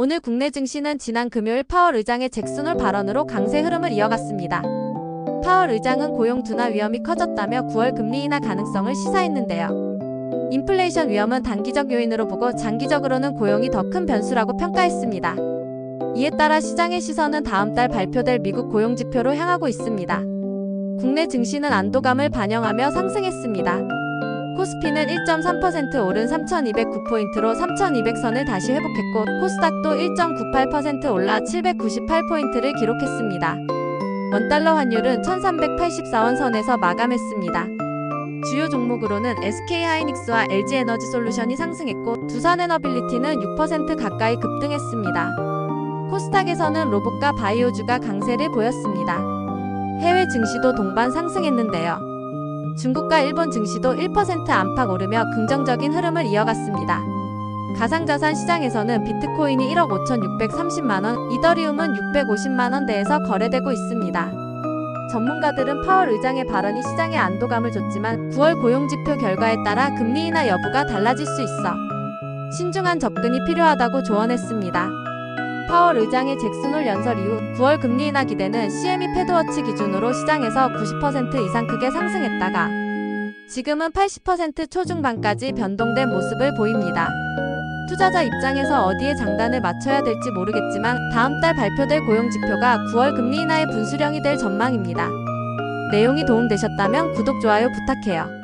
오늘 국내 증시는 지난 금요일 파월 의장의 잭슨홀 발언으로 강세 흐름을 이어갔습니다. 파월 의장은 고용 둔화 위험이 커졌다며 9월 금리 인하 가능성을 시사했는데요. 인플레이션 위험은 단기적 요인으로 보고 장기적으로는 고용이 더 큰 변수라고 평가했습니다. 이에 따라 시장의 시선은 다음 달 발표될 미국 고용 지표로 향하고 있습니다. 국내 증시는 안도감을 반영하며 상승했습니다. 코스피는 1.3% 오른 3,209포인트로 3,200선을 다시 회복했고 코스닥도 1.98% 올라 798포인트를 기록했습니다. 원달러 환율은 1,384원 선에서 마감했습니다. 주요 종목으로는 SK하이닉스와 LG에너지솔루션이 상승했고 두산에너빌리티는 6% 가까이 급등했습니다. 코스닥에서는 로봇과 바이오주가 강세를 보였습니다. 해외 증시도 동반 상승했는데요. 중국과 일본 증시도 1% 안팎 오르며 긍정적인 흐름을 이어갔습니다. 가상자산 시장에서는 비트코인이 1억 5,630만원, 이더리움은 650만원대에서 거래되고 있습니다. 전문가들은 파월 의장의 발언이 시장에 안도감을 줬지만 9월 고용지표 결과에 따라 금리 인하 여부가 달라질 수 있어 신중한 접근이 필요하다고 조언했습니다. 파월 의장의 잭슨홀 연설 이후 9월 금리 인하 기대는 CME 패드워치 기준으로 시장에서 90% 이상 크게 상승했다가 지금은 80% 초중반까지 변동된 모습을 보입니다. 투자자 입장에서 어디에 장단을 맞춰야 될지 모르겠지만 다음 달 발표될 고용 지표가 9월 금리 인하의 분수령이 될 전망입니다. 내용이 도움되셨다면 구독, 좋아요 부탁해요.